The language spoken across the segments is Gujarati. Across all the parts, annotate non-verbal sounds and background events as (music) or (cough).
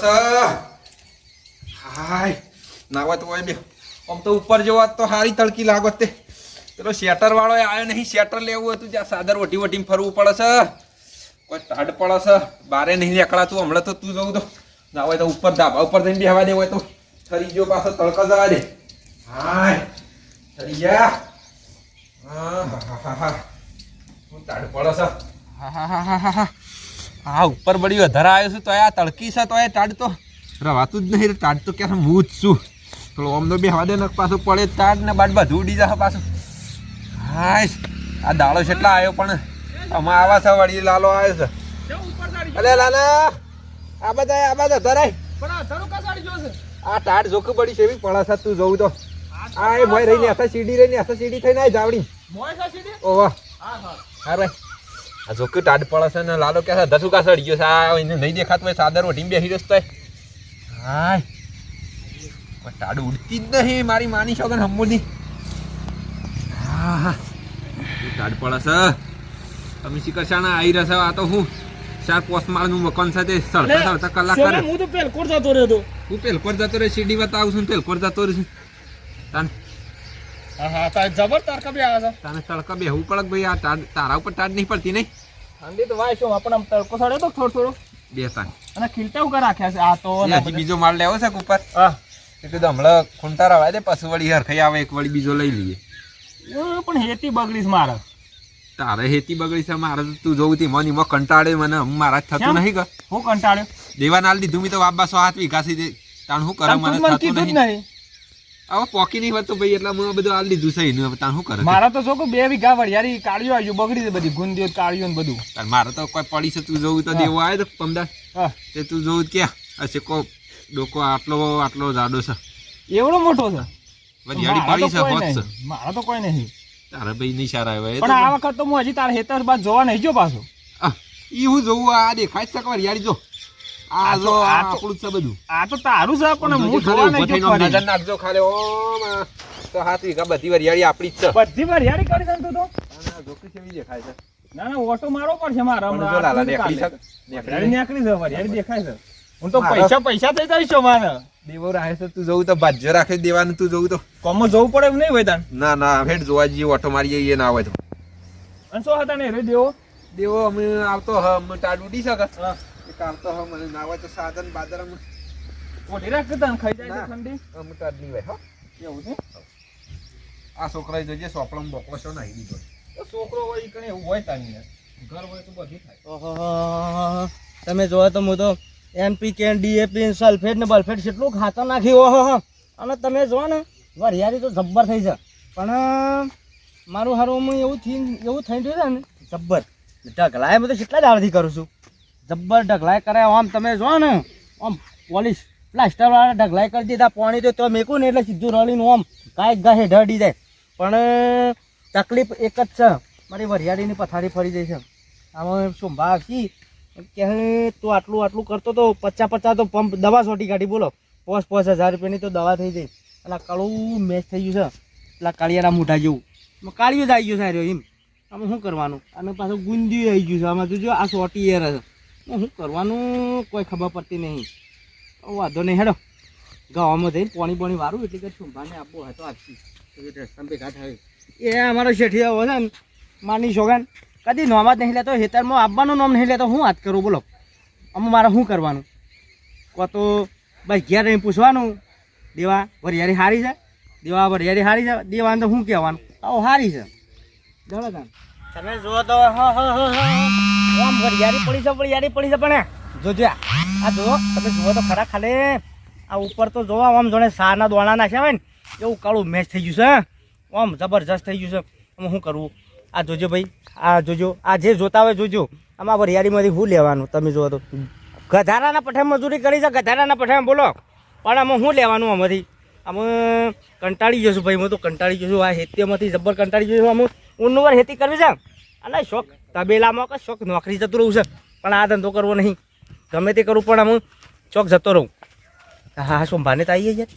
છે. હાય, નાવા તો હોય બે. આમ તો ઉપર જવા તો સારી તડકી લાગત તે. પેલો શેટર વાળો આવ્યો નહીં, શેટર લેવું હતું જ્યાં સાદર વટી વટીને ફરવું પડે છે. કોઈ ટાઢ પડે છે, બારે નહીં નીકળાતું, હમણાં તો તું જવું તો. ના હોય તો ઉપર ધાબા ઉપર જઈને બેહવા દે, હોય તો ઠરી ગયો પાછો તડકા જવા દે. હાય ઠરી ગયા. હા હા હા હા શું ટાઢ પડે છે? હા હા હા હા હા. હા ઉપર બળી વધારે આવ્યો છું તો આ તડકી છે તો એ ટાઢ તો રવાતું જ નહીં ટાઢ તો ક્યારે હું જ છું. પેલો ઓમનો બે હવા દે ને પાછું પડે ટાઢ ને બાદ બધું ઉડી જશે પાછું. હાય આ દાડો કેટલા આવ્યો પણ આમાં આવા છે વળી લાલો આવ્યો છે. અરે લાલા આ બધા આ બધા ધરાય. આ ટાઢ જોખું પડી છે એવી પડે છે તું જોઉં તો. આ એ ભાઈ રહીને આખા સીડી રહીને આખા સીડી થઈને આવી જાવડી ઓવા હા ભાઈ આ જોખું ટાઢ પડે છે ને લાલો કે છે ધસુ સડી ગયો છે. આ એને નહીં દેખાતું હોય સાદર ઓઢીને બેસી રહ્યો છે. હાય. કોઈ ઉડતી જ નહીં મારી માની શોગન હમુની હા હા ટાઢ પડે છે. તમે શિખર શાણા આવી રહ્યા છો આ તો હું ચાર પોસ્ટ માળનું મકાન સાથે સળતા સળતા કલાક કરે. હું તો પેલકોટ જતો રહ્યો હતો હું પેલકોર જતો રહે શીડી બતાવું છું પેલકોર જતો રહ્યો છું. તાને હા હા તાર જબર તારકા બી આવે છે? તાને તડકા બેહવું પડે કે ભાઈ આ તારા ઉપર ટાઢ નહીં પડતી નહીં? ઠંડી તો વાય શું આપણે આમ તડકો સડ્યો તો થોડો થોડો. બે તાન અને ખીલતા ઉગા રાખ્યા છે આ તો હજી બીજો માળ લેવો છે ઉપર? હા. એટલે તો હમણાં ખૂંટા રવાય દે પછી વળી હરખાઈ આવે એક વળી બીજો લઈ લઈએ. પણ હેતી બગડીશ મારે. તારે હેતી બગડી છે મારે તું જોઉં તી મને એમાં કંટાળે મને મારા જ થતું નહીં કે હું કંટાળ્યો. દેવાનાલ દીધું મેં તો બાબા સો હાથ વીઘા થી તાણ શું કરે મને થતું નહીં. હવે પોકી નહીં હોતું ભાઈ એટલે મેં બધું આ લીધું છે એનું હવે તાણ શું કરે? મારા તો કે બે વીઘા વરિયાળી કાળિયો આવ્યું બગડી છે બધી ગુંદીઓ કાળિયો ને બધું. તાર મારે તો કોઈ પડી છે તું જોવું તો દેવો આવે તો પમદાર. હા. તે તું જોવું તો ક્યાં હશે કો ડોકો આટલો આટલો જાડો છે. એવડો મોટો છે? વરિયાળી પડી છે હોત છે. મારા તો કોઈ નહીં. તારે ભાઈ નહીં સારા આવ્યા પણ આ વખત તો હું હજી તારા હેતર બાદ જોવા નહીં જો પાછો. ઈ હું જોવું આ દેખાય છે વરિયાળી જો. આ જો આપણું છે બધું. આ તો તારું છે પણ હું જોવા નહીં થઈને નજર નાખજો ખાલી ઓમ તો હાથ વીઘા બધી વરિયાળી આપણી જ છે. બધી વરિયાળી કરી દે તું તો? જોકી કેવી દેખાય છે. ના ના ઓટો મારવો પડશે મારે પણ હમણાં. જો લાલા આટલું છે વરિયાળી નેકળી છે વરિયાળી દેખાય છે. હું તો પૈસા પૈસા થઈ જાય છો મારે દેવો રાખે છે તું જોવું તો ભાજ્ય રાખે દેવાનું તું જોવું તો. કોમો જવું પડે એમ નહીં હોય તાન? ના ના હેડ જોવા જઈએ ઓટો મારી જઈએ ના હોય તો. અને શું હતા ને રે દેવો? દેવો અમે આવતો હ અમે ટાડ ઉડી શકે. હા. હો મને ના હોય તો સાધન બાદરમ. ઓઢી રાખ કે ખાઈ જાય છે ઠંડી? અમે ટાડ નહીં હોય હો. એવું છે? આ છોકરાએ જોજે સોપળમ બોકલો છો નાહી દીધો તો છોકરો હોય ઈ કણે એવું હોય તાની ઘર હોય તો બધી થાય. ઓહો તમે જોવો તો હું તો એનપીકે ડીએપી સલ્ફેટ ને બલ્ફેટ કેટલું ખાતર નાખી ઓહો અને તમે જોવો ને વરિયાળી તો જબ્બર થઈ છે. પણ મારું હારું હું એવું થઈ એવું થઈ રહ્યું છે ને જબ્બર. ઢગલાય બધું કેટલા દાડથી કરું છું? જબ્બર ઢગલાય કરે, આમ તમે જો ને, આમ પોલીસ પ્લાસ્ટર વાળા ઢગલાય કરી દીધા, પાણી તો તો મેકું ને એટલે સીધું રળીને આમ કાંઈક ગાહે ઢળી જાય. પણ તકલીફ એક જ છે. મારી વરિયાળીની પથારી ફરી જાય છે. આમાં શું છી કે તું આટલું આટલું કરતો તો પચાસ પચાસ તો પંપ દવા સોટી કાઢી, બોલો. પોસ પોસ હજાર રૂપિયાની તો દવા થઈ જાય. એટલે કળું મેચ થઈ ગયું છે. પેલા કાળિયારા મોઢા જેવું. કાળિયું જ આવી ગયું સારું એમ. આમાં શું કરવાનું? અને પાછું ગુંદિયું આવી ગયું છે. આમાં જોજો આ સોટી એર છે. શું કરવાનું? કોઈ ખબર પડતી નહીં. વાંધો નહીં, હેડો. ગાવામાં જઈને પાણી પાણી વારું એટલે કે શુંભાને આપવો હોય તો આપશી. રસ્તા એ અમારો શેઠી આવો છે ને માની સોગાન કદી નોમ જ નહીં લેતો હેતરમાં આપવાનું નોમ નહીં લેતો. હું વાત કરું, બોલો. આમાં મારે શું કરવાનું? કો તો બસ ઘેર રહીને પૂછવાનું. દેવા વરિયાળી હારી છે? દેવા વરિયાળી હારી છે? દેવાનું તો શું કહેવાનું? આવો હારી છે. તાન તમે જુઓ તો આમ વરિયાળી પડી છે વરિયાળી પડી છે પણ જોજો આ જોવો તમે જુઓ તો ખરા ખાલી. આ ઉપર તો જોવા આમ જોડે સારના દોણા નાખ્યા હોય ને, એવું કાળું મેચ થઈ ગયું છે આમ જબરજસ્ત થઈ ગયું છે. આમ શું કરવું? આ જોજો ભાઈ, આ જોજો, આ જે જોતા હોય જોજો. આમાં વરિયાળીમાંથી શું લેવાનું, તમે જુઓ તો. ગધારાના પઠે મજૂરી કરી છે, ગધારાના પઠે બોલો. પણ આમાં શું લેવાનું આમાંથી? અમે કંટાળી જશું ભાઈ, હું તો કંટાળી જશું આ હેતીમાંથી જબર કંટાળી જશું અમે ઉનવર હેતી કરવી છે. અને શોખ. તબેલામાં કે શોખ નોકરી જતું રહું છે પણ આ ધંધો કરવો નહીં. ગમે તે કરું પણ હું ચોક જતો રહું. હા હા સોમભાને તો આવીએ યાર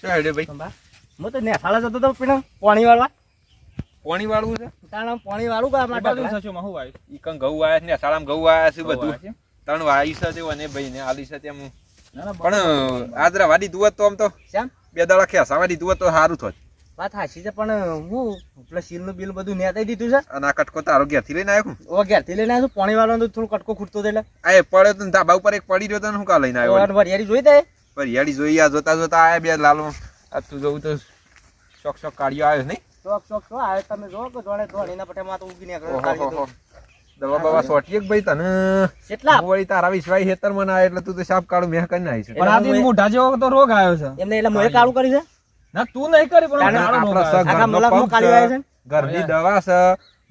શું ભાઈ? સોમભા હું તો નેસાળા જતો હતો પેલા પાણી વાળવા. પાણી વાળવું છે? તાણ પાણી વાળું કા માટે બાજુ સચો માં હું આવ્યું ઈ કણ ઘઉં આયા છે ને ઘઉં આયા છે બધું? ત્રણ વાયુ છે તે અને ભાઈ ને આલી છે તેમ. પણ આજ રવા દીધું તો આમ તો. બે દાડા ખેસાવા દીધું હોત તો સારું થોત. વાત હાચી છે પણ હું પેલા સીલનું બિલ બધું નેતાઈ દીધું છે. અને આ કટકો તારો ઘેરથી લઈને આવ્યો ઓ ઘેરથી લઈને આવ્યો પાણી વાળવાનું થોડું કટકો ખૂટતો એટલે. આ એ પડ્યો તો ધાબા ઉપર એક પડી રહ્યો તો ને હું કા લઈને આવ્યો અને વરિયાળી જોઈ દે વરિયાળી જોઈ આ જોતા જોતા આયા બે લાલો. આ તું જોઉં તો શોખ શોખ કાઢ્યો આવ્યો નહીં? ચોક ચોક છો આવે તમે જો કે જોડે ધોણીના પટે માં તો. ઊભી નીકળે દવા બવા સોટી એક ભાઈ તને? કેટલા? વળી તારા વિશ્વાસ હેતર મને આવે એટલે તું તો સાપ કાળું મેં કરી નાખી છે. પણ આ દિન મોઢા જેવો તો રોગ આવ્યો છે. એમને એટલે મોએ કાળું કરી છે? ના તું નહીં કરી પણ ઘરનો દવા છે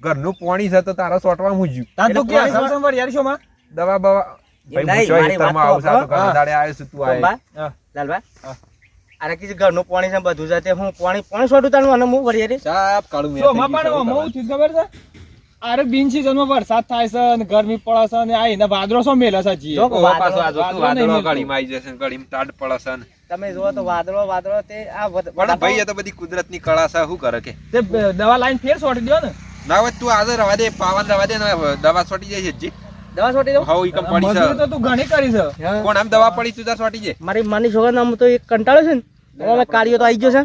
ઘરનું પાણી છે તો તારા સોટવા મૂજ્યું તાન તું કે પોલીસ યાર શું માં? દવા બવા ભાઈ મુજો પૂછો મારી હેતરમાં વાત તો આવું છે, આ તો સાંભળો. ઘણા દાડે આવ્યો છું તું આયે. લાલભાઈ અરે કીધું ઘરનું પાણી છે બધું છે તે હું પાણી પાણી સોટું તાનું અને હું વરિયાળી સાપ કાળું મેં માં પણ મઉ થયું ખબર છે? અરે બિન જન્મ વરસાદ થાય છે અને ગરમી પડે છે અને આ એના વાદળો શું મેલે છે જી પાછો આ જો તું વાદળો નહીં વાદળો આવી જશે ગાડીમાં ટાઢ પડે છે ને. તમે જુઓ તો વાદળો વાદળો તે આ પણ ભાઈ એ તો બધી કુદરતની કળા છે શું કરે કે? તે દવા લાઈન ફેર છોડી દો ને. ના હોય તું આજે રવા દે પાવન રવા દે ને દવા સોટી જાય છે જી દવા છોડી દઉં? હવ ઈ કમ પડી છે તો તું ઘણી કરી છે. કોણ આમ દવા પડી તું તાર સોટી જાય? મારી માની છોકરા નામ તો એક કંટાળો છે ને. હવે અમે કાઢીએ તો આવી ગયો છે.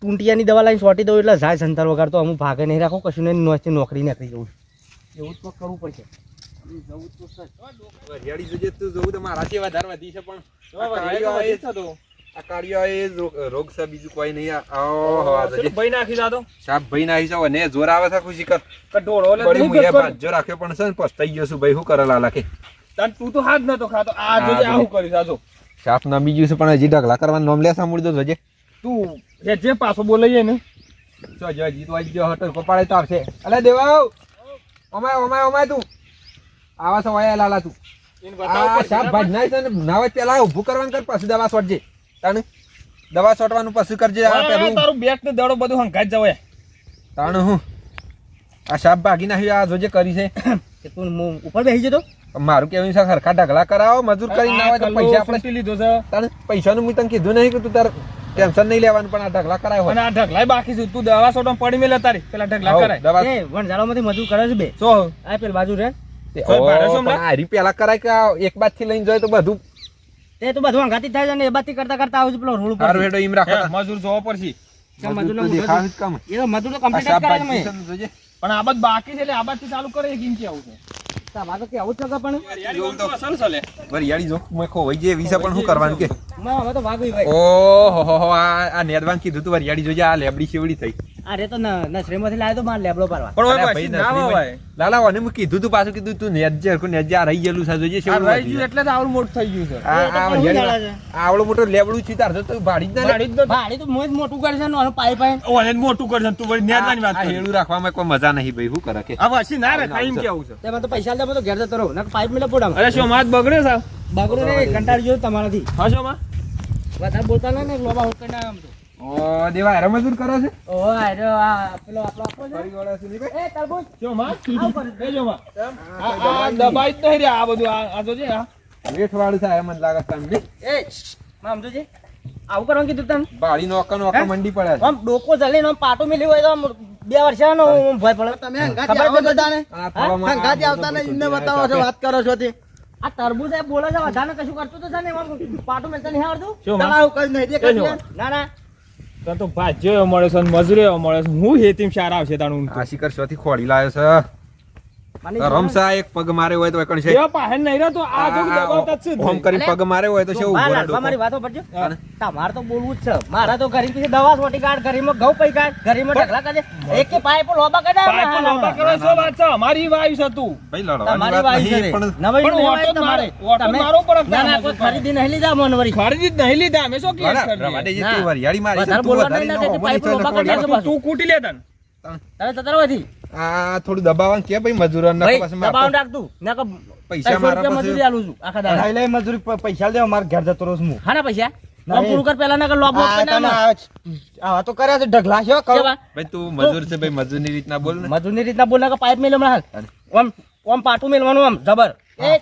ટુંટિયાની દવા લાઈન છોટી દઉં એટલે જાય સંતાર વગર તો અમુક ભાગે નહીં રાખો કશું નહીં નોકરી નથી જવું. એવું તો કરવું પડશે. હરિયાળી જોજે તું જોવું તો જેવા વધારે વધી. છે. પણ આ વરિયાળી કાળિયો તો આવે વધી જ થતો. આ કાળિયો આવે એ રોગ છે બીજું કોઈ નહીં. આ ઓહો, આ જોજે. પેલું ભાઈ નાખી જાતો સાપ ભાઈ નાખી જાવ ને જોર આવે છે ખુશી કર. કે એટલે બળી તું મુએ કે કર. ભાજ્યો રાખ્યો પણ છે ને પસ્તાઈ ગયો છું ભાઈ. શું કરે લાલા કે તાન તું તો હાથ નતો ખાતો. આ જોજે. આવું સાપ છે પણ હજી ઢગલા કરવાનું નામ લે સાંભળી દો જોજે. તું એ જે પાછો બોલાઈએ ને. જો જો હજી તો આઈ ગયો હટો પપાડે તો આવશે અલે દેવાવ! ઓમાય ઓમાય ઓમાય તું. આવા લાલા તું. આ સાપ ભાજ નાય છે ને નાવે પેલા ઊભું કરવાનું કર પછી દવા છોડજે તાણ દવા છોટવાનું પછી કરજે આ પેલું. તારું બેટ ને દડો બધું હંકાઈ જવે જવાય તાણ હું? આ સાપ ભાગી નાખી આ જોજે કરી છે. (coughs) કે તું ઉપર બેસી જતો? મારું કેવું છે સરખા ઢગલા કરાવો મજૂર કરી ના હોય તો પૈસા આપણે લીધો છે. તાણ પૈસાનું મેં તને કીધું નહીં કે તું તાર ટેન્શન નહીં લેવાનું પણ આ ઢગલા કરાય અને આ ઢગલા બાકી છે. તું દવા છોટવા પડી મેલે તારી. પેલા ઢગલા કરાય. દવા એ વણઝાડામાંથી મજૂર કરે છે બે. સો આ પેલ બાજુ રે. તે- કોઈ ઓ, ભાડે શું પણ આ હરી પેલા કરાય કે એક બાદથી લઈને જાય તો બધું તે તો બધું અંગાતી થાય છે ને એ બધી કરતા કરતા આવું પેલો રોડ ઉપર હારું હેડો એમ રાખો મજૂર જોવો પડશે. મજૂર તો દેખાવ જ કામ. એ તો મજૂર તો કમ્પ્લીટ જ કરે છે. પણ આ બાદ બાકી છે એટલે આ બાદ ચાલુ કરે એક કિંમતી આવું છે? તમારે તો કેવું છે પણ? વરિયાળી જો મેં ખોવાઈ પણ શું કરવાનું કે? માં હવે તો વાગવી ભાઈ. ઓહો હો હો આ આ નેદવાન કીધું તું વરિયાળી જોજે આ લેબડી શેવડી થઈ. અરે તો ન- નસરીમાંથી લાવ્યો તો માર લેબડો પારવા પણ ઓય ભાઈ ના હોય. લાલા ઓને મેં કીધું તું પાછું કીધું તું નેજ હરખું નેજ આ રહી ગયેલું છે જોજે શેવું રહી ગયું એટલે તો આવડું મોટું થઈ ગયું છે. આવડો મોટો લેબડું છે તાર તો તું ભાડી જ ના ભાડી તો ભાડી તો મોજ મોટું કરશે ને આનું પાઇપ આઈને. ઓને મોટું કરશે તું વળી નેદવાની વાત કરી. હેડું રાખવામાં કોઈ મજા નહીં ભાઈ શું કરે કે? આ વાસી ના રે ખાઈને કેવું છે? તેમાં તો પૈસા લે તો ઘેર જતો રહો ના પાઇપ મેલે પોડા અરે શું માત બગડે છે? બાગડો ને કંટાળ ગયો તમારાથી. હા શું માં? વધારે બોલતા ના ને લોબા હુક્કા ના આમ તો. ઓ દેવા હેરા મજૂર કરે છે? ઓ આરો આ પેલો આપણો આપો છે? ફરીવાળા છે નહીં ભાઈ? એ તરબૂચ. જો માં આવ પર. એ જો માં આ દબાઈ જ નહીં રે આ બધું આ આ જોજે આ. વેઠવાળું છે મને લાગે છે તમને. એ માં આમ જોજે. આવું કરવાનું કીધું તને? બાળી નોકા નોકા? મંડી પડે આમ ડોકો જલે આમ પાટો મેલી હોય તો આમ બે વર્ષનો હું ભય પડે. તમે ખબર છે બધાને? આ થોડામાં આવતા ને એમને બતાવો છો વાત કરો છો તે. આ તરબૂજ એ બોલે છે વધારે કશું કરતું તો છે ને એમાં પાટું મેલતા નહીં આવડતું? તમારું કઈ નહીં એ ના ના. તો ભાજ્યો મળે છે અને મજૂરી એવો મળે છે. હું હેતીમ સારા આવશે તાણું આ શિખર શોથી ખોડી લાવ્યો છે. રમસા એક પગ મારે હોય તો એકણ છે યો પાહે નઈ નહીં તો આ જો દબાવતા છે ઓમ કરી પગ મારે હોય તો છે ઊભો લાડવા મારી વાતો પડજો. તમારે તો બોલવું જ છે. મારા તો ઘરી પછી દવા સોટી કાઢ ઘરીમાં ઘઉં પૈ કાઢ ઘરીમાં ઢગલા કાઢે. એક કે પાય પર લોબા કાઢે પર લોબા કરે છો વાત છે? અમારી વાયુ છે તું. ભાઈ લડવાની તમારી વાત છે પણ નવી ઓટો તમારે. ઓટો તમે- મારો પર ના ના કોઈ ખરીદી નહીં લીધા મનવરી. ખરીદી નહીં લીધા મે શું કેસ કરી કરીએ? જે. તું વરિયાળી મારી તું વધારે નો છે, તું કૂટી લેતા. તમે તતરવાથી આ થોડું દબાવવાનું કે ભાઈ મજૂરોને ભાઈ પછી મારે દબાવ તો. રાખતું નકર પૈસા મારા મજૂરી આલું છું આખા દાડા. લઈ મજૂરી પૈસા દેવા મારે ઘેર જતો રહું છું હું. હા ના પૈસા? નહીં. આમ પૂરું કર પેલા નકર લોબ લોબ આ કરીને તને આમાં. આ- આવા તો કર્યા છે ઢગલા છે હો, કહું. કેવા? ભાઈ તું મજૂર છે ભાઈ મજૂરની રીતના બોલ ને. રીતના બોલ નકર પાઇપ મેલ હાલ. આમ આમ પાટું મેલવાનું આમ જબર. એ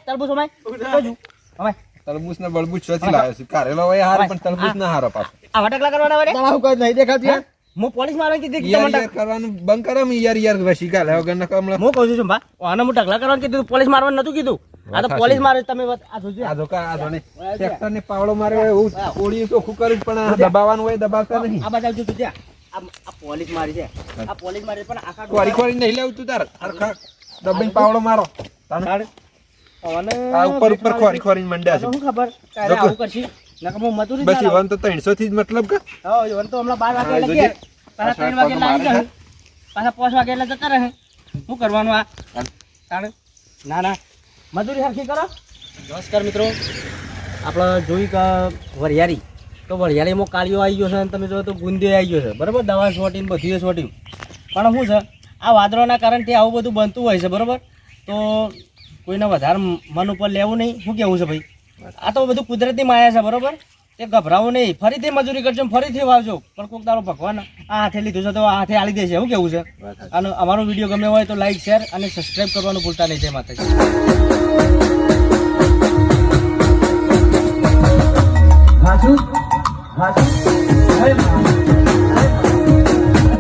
તરબૂચ ને બળબૂચ લાવ્યો છું. કારેલો હારો પણ તરબૂચ ના હારો પાછો. નહીં દેખાતું યાર. હું પોલીસ મારવા કીધી કે તમને કરવાનું બંધ કરે યાર યાર વસી કાલે વગર ના કમળા હું કહું છું ભા આને હું ઢગલા કરવાનું કીધું પોલીસ મારવાનું નતું કીધું. આ તો પોલીસ મારે તમે આ જોજો આ જો કા આ જો ને ટ્રેક્ટર ને પાવડો મારે એવું ઓળીયું ચોખ્ખું કર્યું પણ દબાવવાનું હોય દબાવતા નહીં. આ બાજુ આવજો જોજો આ પોલીસ મારી છે. આ પોલીસ મારી પણ આખા કોરી કોરી નહીં લેવું તું તાર. હરખા દબાઈને પાવડો મારો. તને આ ઉપર ઉપર ખોરી ખોરી મંડ્યા છે. શું ખબર? આવું કરશી? બસ જ ના ઈવન તો ત્રણસો થી જ મતલબ કે. હો, તો હમણાં બાર વાગે. ઘેર. પાછા ત્રણ વાગે લાવી જાય. પાછા પાંચ વાગે એટલે જતા રહે. શું કરવાનું આ? ના ના. મજૂરી સરખી કરો. નમસ્કાર મિત્રો. આપણે જોઈ કે વરિયાળી. તો વરિયાળીમાં કાળીઓ આવી ગયો છે અને તમે જો તો ગુંદીઓ આવી ગયો છે. બરાબર? દવા છોટીને બધું છોટ્યું પણ શું છે? આ વાદળોના કારણથી આવું બધું બનતું હોય છે બરાબર? તો કોઈને વધારે મન ઉપર લેવું નહીં. શું કેવું છે ભાઈ? આ તો બધું કુદરતી માયા છે બરોબર? તે ગભરાવું નહીં. ફરીથી મજૂરી કરજો ફરીથી વાવજો. પણ કોઈક તારો ભગવાન આ હાથે લીધું છે તો આ હાથે આલી દેશે. એવું કેવું છે? અને અમારો વીડિયો ગમે હોય તો લાઈક શેર અને સબસ્ક્રાઈબ કરવાનું ભૂલતા નહીં. જય માતાજી. હાજુ? હાજુ?